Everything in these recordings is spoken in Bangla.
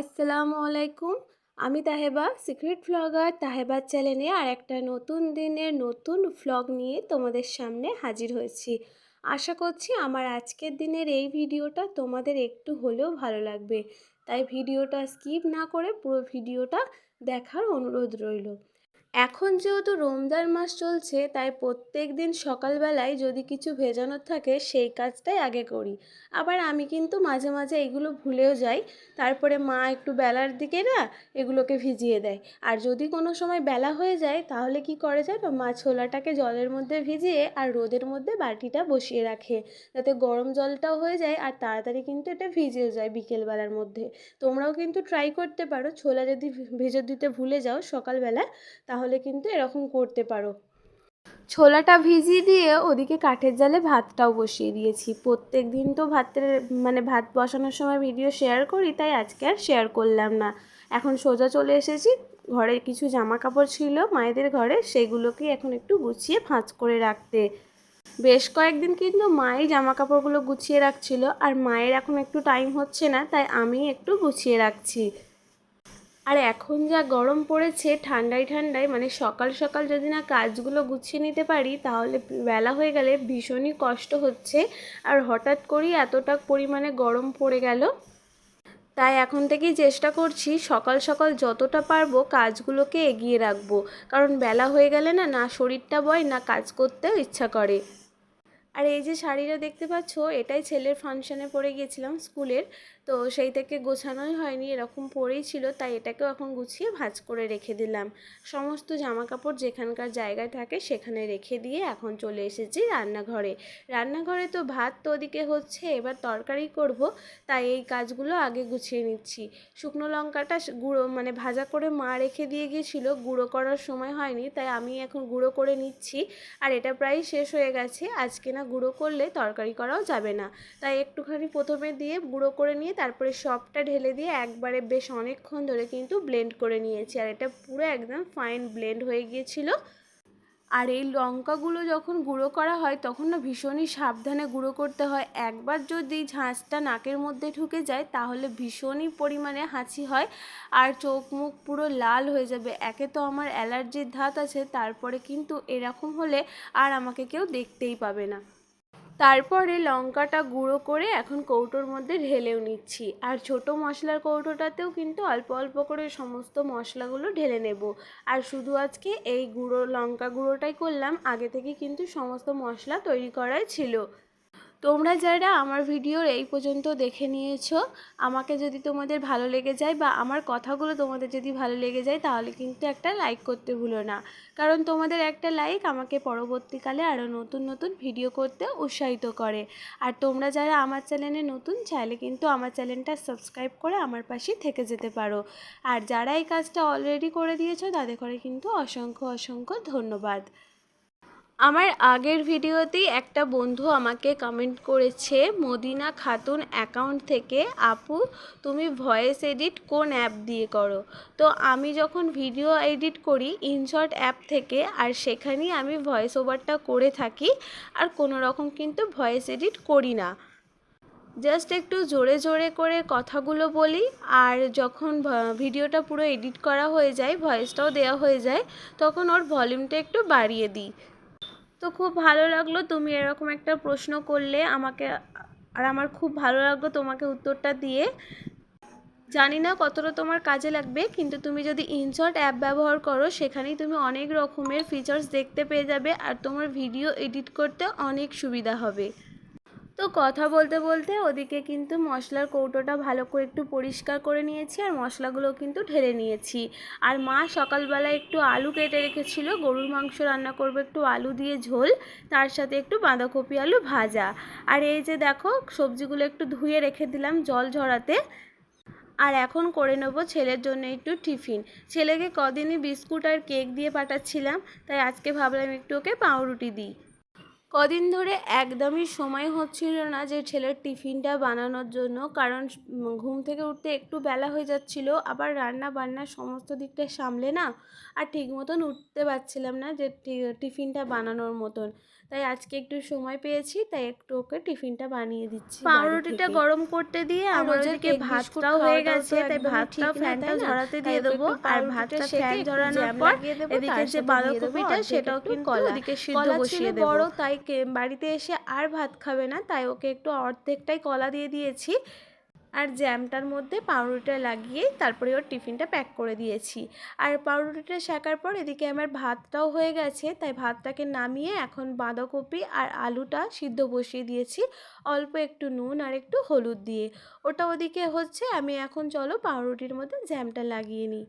আসসালামু আলাইকুম আমি তাহেবা সিক্রেট ভ্লগার তাহেবার চ্যানেলে আর একটা নতুন দিনের নতুন ভ্লগ নিয়ে তোমাদের সামনে হাজির হয়েছি। আশা করছি আমার আজকের দিনের এই ভিডিওটা তোমাদের একটু হলেও ভালো লাগবে। তাই ভিডিওটা স্কিপ না করে পুরো ভিডিওটা দেখার অনুরোধ রইল। এখন যেহেতু রমজান মাস চলছে, তাই প্রত্যেক দিন সকালবেলায় যদি কিছু ভেজানোর থাকে, সেই কাজটাই আগে করি। আবার আমি কিন্তু মাঝে মাঝে এগুলো ভুলেও যাই। তারপরে মা একটু বেলার দিকে না, এগুলোকে ভিজিয়ে দেয়। আর যদি কোনো সময় বেলা হয়ে যায়, তাহলে কি করে যায় মা ছোলাটাকে জলের মধ্যে ভিজিয়ে আর রোদের মধ্যে বাটিটা বসিয়ে রাখে। যাতে গরম জলটাও হয়ে যায় আর তাড়াতাড়ি কিন্তু এটা ভিজেও যায় বিকেলবেলার মধ্যে। তোমরাও কিন্তু ট্রাই করতে পারো। ছোলা যদি ভেজে দিতে ভুলে যাও সকালবেলা, তাহলে কিন্তু এরকম করতে পারো। ছোলাটা ভিজিয়ে দিয়ে ওদিকে কাঠের জালে ভাতটাও বসিয়ে দিয়েছি। প্রত্যেক দিন তো ভাতের মানে ভাত বসানোর সময় ভিডিও শেয়ার করি, তাই আজকে আর শেয়ার করলাম না। এখন সোজা চলে এসেছি। ঘরে কিছু জামা কাপড় ছিল মায়েদের ঘরে, সেগুলোকে এখন একটু গুছিয়ে ভাঁজ করে রাখতে। বেশ কয়েকদিন কিন্তু মাই জামা কাপড়গুলো গুছিয়ে রাখছিল, আর মায়ের এখন একটু টাইম হচ্ছে না, তাই আমি একটু গুছিয়ে রাখছি। আর এখন যা গরম পড়েছে, ঠান্ডায় ঠান্ডায় মানে সকাল সকাল যদি না কাজগুলো গুছিয়ে নিতে পারি, তাহলে বেলা হয়ে গেলে ভীষণই কষ্ট হচ্ছে। আর হঠাৎ করেই এতটা পরিমাণে গরম পড়ে গেল। তাই এখন থেকেই চেষ্টা করছি সকাল সকাল যতটা পারব কাজগুলোকে এগিয়ে রাখব। কারণ বেলা হয়ে গেলে না না শরীরটা বয়, না কাজ করতেও ইচ্ছা করে। আর এই যে শাড়িটা দেখতে পাচ্ছ, এটাই ছেলের ফাংশানে পরে গিয়েছিলাম স্কুলের তো সেই থেকে গোছানোই হয়নি, এরকম পরেই ছিল, তাই এটাকেও এখন গুছিয়ে ভাজ করে রেখে দিলাম। সমস্ত জামা কাপড় যেখানকার জায়গায় থাকে সেখানে রেখে দিয়ে এখন চলে এসেছি রান্নাঘরে। রান্নাঘরে তো ভাত তো ওদিকে হচ্ছে, এবার তরকারি করব, তাই এই কাজগুলো আগে গুছিয়ে নিচ্ছি। শুকনো লঙ্কাটা গুঁড়ো মানে ভাজা করে মা রেখে দিয়ে গিয়েছিল গুঁড়ো করার সময় হয়নি, তাই আমি এখন গুঁড়ো করে নিচ্ছি। আর এটা প্রায় শেষ হয়ে গেছে, আজকে না গুঁড়ো করলে তরকারি করাও যাবে না। তাই একটুখানি প্রথমে দিয়ে গুঁড়ো করে নিয়ে তারপরে সবটা ঢেলে দিয়ে একবারে বেশ অনেকক্ষণ ধরে কিন্তু ব্লেন্ড করে নিয়েছি। আর এটা পুরো একদম ফাইন ব্লেন্ড হয়ে গিয়েছিল। আর এই লঙ্কাগুলো যখন গুঁড়ো করা হয়, তখন না ভীষণই সাবধানে গুঁড়ো করতে হয়। একবার যদি ঝাঁঝটা নাকের মধ্যে ঢুকে যায়, তাহলে ভীষণই পরিমাণে হাঁচি হয় আর চোখ মুখ পুরো লাল হয়ে যাবে। একে তো আমার অ্যালার্জির ধাত আছে, তারপরে কিন্তু এরকম হলে আর আমাকে কেউ দেখতেই পাবে না। তারপরে লঙ্কাটা গুঁড়ো করে এখন কৌটোর মধ্যে ঢেলেও নিচ্ছি। আর ছোট মশলার কৌটোটাতেও কিন্তু অল্প অল্প করে সমস্ত মশলাগুলো ঢেলে নেব। আর শুধু আজকে এই গুঁড়ো, লঙ্কা গুঁড়োটাই করলাম। আগে থেকে কিন্তু সমস্ত মশলা তৈরি করাই ছিল। তোমরা যারা আমার ভিডিওর এই পর্যন্ত দেখে নিয়েছো, আমাকে যদি তোমাদের ভালো লেগে যায় বা আমার কথাগুলো তোমাদের যদি ভালো লেগে যায়, তাহলে কিন্তু একটা লাইক করতে ভুলো না। কারণ তোমাদের একটা লাইক আমাকে পরবর্তীকালে আরও নতুন নতুন ভিডিও করতে উৎসাহিত করে। আর তোমরা যারা আমার চ্যানেলে নতুন, চাইলে কিন্তু আমার চ্যানেলটা সাবস্ক্রাইব করে আমার পাশেই থেকে যেতে পারো। আর যারা এই কাজটা অলরেডি করে দিয়েছ, তাদের করে কিন্তু অসংখ্য অসংখ্য ধন্যবাদ। আমার আগের ভিডিওতেই একটা বন্ধু আমাকে কমেন্ট করেছে, মদিনা খাতুন অ্যাকাউন্ট থেকে, আপু, তুমি ভয়েস এডিট কোন অ্যাপ দিয়ে করো? তো আমি যখন ভিডিও এডিট করি ইনশর্ট অ্যাপ থেকে, আর সেখানেই আমি ভয়েস ওভারটা করে থাকি, আর কোনো রকম কিন্তু ভয়েস এডিট করি না। জাস্ট একটু জোরে জোরে করে কথাগুলো বলি, আর যখন ভিডিওটা পুরো এডিট করা হয়ে যায় ভয়েসটাও দেওয়া হয়ে যায়, তখন ওর ভলিউমটা একটু বাড়িয়ে দিই। তো খুব ভালো লাগল তুমি এরকম একটা প্রশ্ন করলে আমাকে, আর আমার খুব ভালো লাগল তোমাকে উত্তরটা দিয়ে। জানি না কতটা তোমার কাজে লাগবে, কিন্তু তুমি যদি ইনশর্ট অ্যাপ ব্যবহার করো, সেখানেই তুমি অনেক রকমের ফিচার্স দেখতে পেয়ে যাবে, আর তোমার ভিডিও এডিট করতে অনেক সুবিধা হবে। তো কথা বলতে বলতে ওদিকে কিন্তু মশলার কৌটোটা ভালো করে একটু পরিষ্কার করে নিয়েছি আর মশলাগুলো কিন্তু ঢেলে নিয়েছি। আর মা সকালবেলা একটু আলু কেটে রেখেছিল, গরুর মাংস রান্না করবে একটু আলু দিয়ে ঝোল, তার সাথে একটু বাঁধাকপি আলু ভাজা। আর এই যে দেখো, সবজিগুলো একটু ধুয়ে রেখে দিলাম জল ঝরাতে। আর এখন করে নেব ছেলের জন্য একটু টিফিন। ছেলেকে কদিনই বিস্কুট আর কেক দিয়ে পাঠাচ্ছিলাম, তাই আজকে ভাবলাম একটু ওকে পাউরুটি দিই। কদিন ধরে একদমই সময় হচ্ছিল না যে ছেলের টিফিনটা বানানোর জন্য, কারণ ঘুম থেকে উঠতে একটু বেলা হয়ে যাচ্ছিল, আবার রান্না বান্না সমস্ত দিকটা সামলে না, আর ঠিক মতন উঠতে পারছিলাম না যে টিফিনটা বানানোর মতন। তাই আজকে একটু সময় পেয়েছি তাই একটু ওকে টিফিনটা বানিয়ে দিচ্ছি পাউরুটিটা গরম করতে দিয়ে বিস্কুট ভাতটাও হয়ে গেছে তাই ভাতটাও ফ্যানটা ঝরাতে দিয়ে দেবো আর ভাতটা ফ্যান ঝরানোর পর এদিকে যে বাঁধাকপিটা সেটাও কিন্তু কলা। ওদিকে সিদ্ধ বসিয়ে দেবো। বড় তাই বাড়িতে এসে আর ভাত খাবে না তাই ওকে একটু অর্ধেকটাই কলা দিয়ে দিয়েছি। আর জ্যামটার মধ্যে পাউরুটিটা লাগিয়ে তারপরে ওর টিফিনটা প্যাক করে দিয়েছি। আর পাউরুটিটা শেখার পর এদিকে আমার ভাতটাও হয়ে গেছে, তাই ভাতটাকে নামিয়ে এখন বাঁধাকপি আর আলুটা সিদ্ধ বসিয়ে দিয়েছি, অল্প একটু নুন আর একটু হলুদ দিয়ে। ওটা ওদিকে হচ্ছে, আমি এখন চলো পাউরুটির মধ্যে জ্যামটা লাগিয়ে নিই।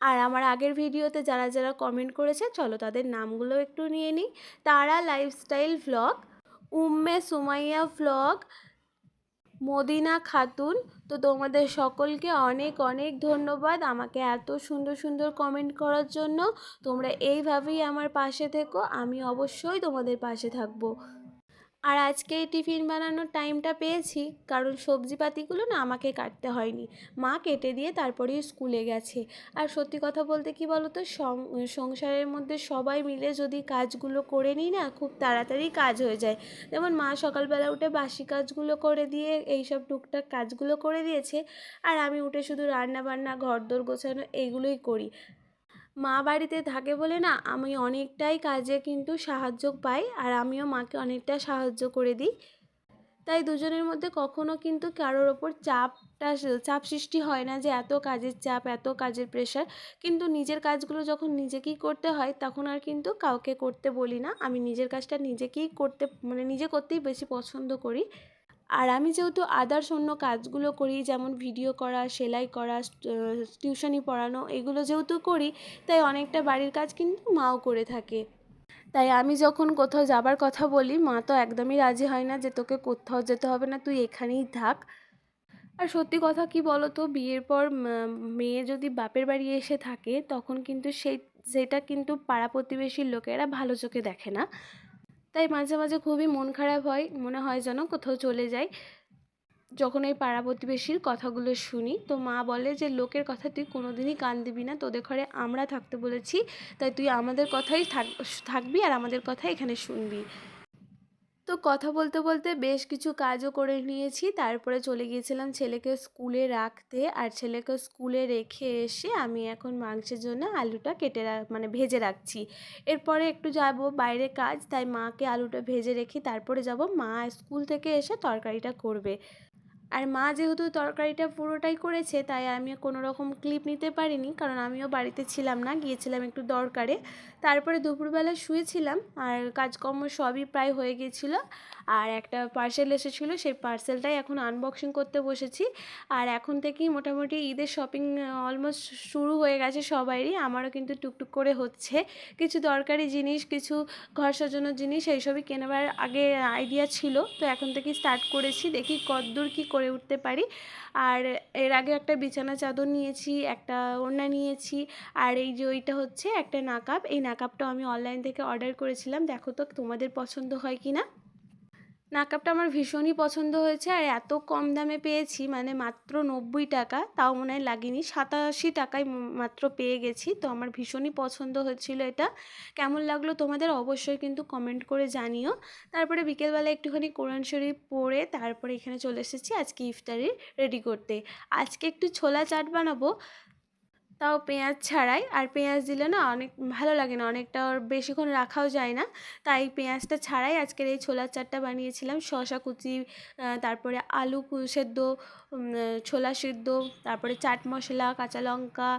আর আমার আগের ভিডিওতে যারা যারা কমেন্ট করেছে, চলো তাদের নামগুলো একটু নিয়ে নিই। তারা lifestyle vlog Umme Sumaiya vlog Madina Khatun, তো তোমাদের সকলকে অনেক অনেক ধন্যবাদ আমাকে এত সুন্দর সুন্দর কমেন্ট করার জন্য। তোমরা এইভাবেই আমার পাশে থেকো, আমি অবশ্যই তোমাদের পাশে থাকব। আর আজকে এই টিফিন বানানোর টাইমটা পেয়েছি, কারণ সবজিপাতিগুলো না আমাকে কাটতে হয়নি। মা কেটে দিয়ে তারপরেই স্কুলে গেছে। আর সত্যি কথা বলতে কি বলো তো সং- সংসারের মধ্যে সবাই মিলে যদি কাজগুলো করে নিই না, খুব তাড়াতাড়ি কাজ হয়ে যায়। যেমন মা সকালবেলা উঠে বাসি কাজগুলো করে দিয়ে, এইসব টুকটাক কাজগুলো করে দিয়েছে। আর আমি উঠে শুধু রান্না বান্না ঘরদোর গোছানো, এইগুলোই করি। মা বাড়িতে থাকে বলে না, আমি অনেকটাই কাজে কিন্তু সাহায্য পাই আর আমিও মাকে অনেকটা সাহায্য করে দিই। তাই দুজনের মধ্যে কখনো কিন্তু কারোর ওপর চাপটা চাপ সৃষ্টি হয় না যে এত কাজের চাপ, এত কাজের প্রেশার কিন্তু নিজের কাজগুলো যখন নিজেকেই করতে হয়, তখন আর কিন্তু কাউকে করতে বলি না। আমি নিজের কাজটা নিজেকেই করতে মানে নিজে করতেই বেশি পছন্দ করি। আর আমি যেহেতু আদার্স অন্য কাজগুলো করি, যেমন ভিডিও করা, সেলাই করা টিউশনি পড়ানো, এগুলো যেহেতু করি, তাই অনেকটা বাড়ির কাজ কিন্তু মাও করে থাকে। তাই আমি যখন কোথাও যাবার কথা বলি, মা তো একদমই রাজি হয় না যে তোকে কোথাও যেতে হবে না, তুই এখানেই থাক। আর সত্যি কথা কি বলো তো বিয়ের পর মেয়ে যদি বাপের বাড়ি এসে থাকে, তখন কিন্তু সেই, সেটা কিন্তু পাড়া প্রতিবেশীর লোকেরা ভালো চোখে দেখে না। তাই মাঝে মাঝে খুবই মন খারাপ হয়, মনে হয় যেন কোথাও চলে যাই। যখন এই পাড়া প্রতিবেশীর কথাগুলো শুনি, তো মা বলে যে, লোকের কথা তুই কোনোদিনই কান দিবি না, তোদের ঘরে আমরা থাকতে বলেছি, তাই তুই আমাদের কথাই থাক, থাকবি আর আমাদের কথা এখানে শুনবি। তো কথা বলতে বলতে বেশ কিছু কাজও করে নিয়েছি। তারপরে চলে গিয়েছিলাম ছেলেকে স্কুলে রাখতে। আর ছেলেকে স্কুলে রেখে এসে আমি এখন মাংসের জন্য আলুটা কেটে মানে ভেজে রাখছি। এরপরে একটু যাব বাইরে কাজ, তাই মাকে আলুটা ভেজে রেখে তারপরে যাব। মা স্কুল থেকে এসে তরকারিটা করবে। আর মা যেহেতু তরকারিটা পুরোটাই করেছে, তাই আমি কোনো রকম ক্লিপ নিতে পারিনি। কারণ আমিও বাড়িতে ছিলাম না, গিয়েছিলাম একটু দরকারে। তারপরে দুপুরবেলা শুয়েছিলাম আর কাজকর্ম সবই প্রায় হয়ে গিয়েছিল। আর একটা পার্সেল এসেছিল, সেই পার্সেলটাই এখন আনবক্সিং করতে বসেছি। আর এখন থেকেই মোটামুটি ঈদের শপিং অলমোস্ট শুরু হয়ে গেছে সবারই আমারও কিন্তু টুকটুক করে হচ্ছে। কিছু দরকারি জিনিস, কিছু ঘর সাজানোর জিনিস, এইসবই কেনাবার আগে আইডিয়া ছিল। তো এখন থেকে স্টার্ট করেছি। দেখি কতদূর কী করে উঠতে পারি। আর এর আগে একটা বিছানা চাদর নিয়েছি, একটা ওড়না নিয়েছি, আর এই যে ওইটা হচ্ছে একটা নাকাপ। এই নাকাপটা আমি অনলাইন থেকে অর্ডার করেছিলাম। দেখো তো তোমাদের পছন্দ হয় কি না নাকাবটা আমার ভীষণই পছন্দ হয়েছে আর এত কম দামে পেয়েছি মানে মাত্র নব্বই টাকা, তাও মনে হয় লাগেনি। সাতাশি টাকায় মাত্র পেয়ে গেছি, তো আমার ভীষণই পছন্দ হচ্ছিল এটা। কেমন লাগল তোমাদের অবশ্যই কিন্তু কমেন্ট করে জানিও। তারপরে বিকেলবেলা একটুখানি কোরআন শরীফ পড়ে, তারপরে এখানে চলে এসেছি আজকে ইফতারি রেডি করতে। আজকে একটু ছোলা চাট বানাবো তাও পেঁয়াজ ছাড়াই। আর পেঁয়াজ দিলে না অনেক ভালো লাগে না, অনেকটা ওর বেশিক্ষণ রাখাও যায় না। তাই পেঁয়াজটা ছাড়াই আজকের এই ছোলার চাটটা বানিয়েছিলাম। শশা কুচি তারপরে আলু সেদ্ধ ছোলা সেদ্ধ, তারপরে চাট মশলা, কাঁচা লঙ্কা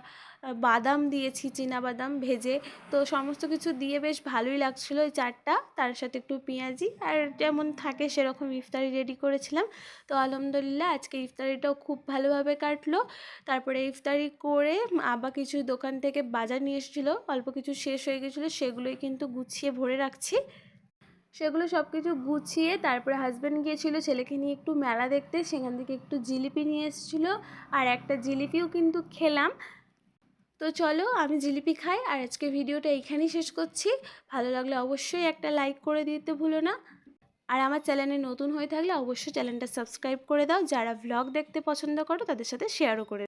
বাদাম দিয়েছি বাদাম ভেজে। তো সমস্ত কিছু দিয়ে বেশ ভালোই লাগছিল এই চাটটা। তার সাথে একটু পেঁয়াজি আর যেমন থাকে সেরকম ইফতারি রেডি করেছিলাম। তো আলহামদুলিল্লাহ আজকে ইফতারিটাও খুব ভালোভাবে কাটলো। তারপরে ইফতারি করে আবার কিছু দোকান থেকে বাজার নিয়ে এসেছিল। অল্প কিছু শেষ হয়ে গেছিল, সেগুলোই কিন্তু গুছিয়ে ভরে রাখছি। সেগুলো সব কিছু গুছিয়ে তারপরে হাজব্যান্ড গিয়েছিল, ছেলেকে নিয়ে একটু মেলা দেখতে। সেখান থেকে একটু জিলিপি নিয়ে এসেছিল। আর একটা জিলিপিও কিন্তু খেলাম। তো চলো আমি জিলিপি খাই আর আজকে ভিডিওটা এইখানেই শেষ করছি। ভালো লাগলে অবশ্যই একটা লাইক করে দিতে ভুলো না। আর আমার চ্যানেলে নতুন হয়ে থাকলে অবশ্যই চ্যানেলটা সাবস্ক্রাইব করে দাও। যারা ভ্লগ দেখতে পছন্দ করো তাদের সাথে শেয়ারও করে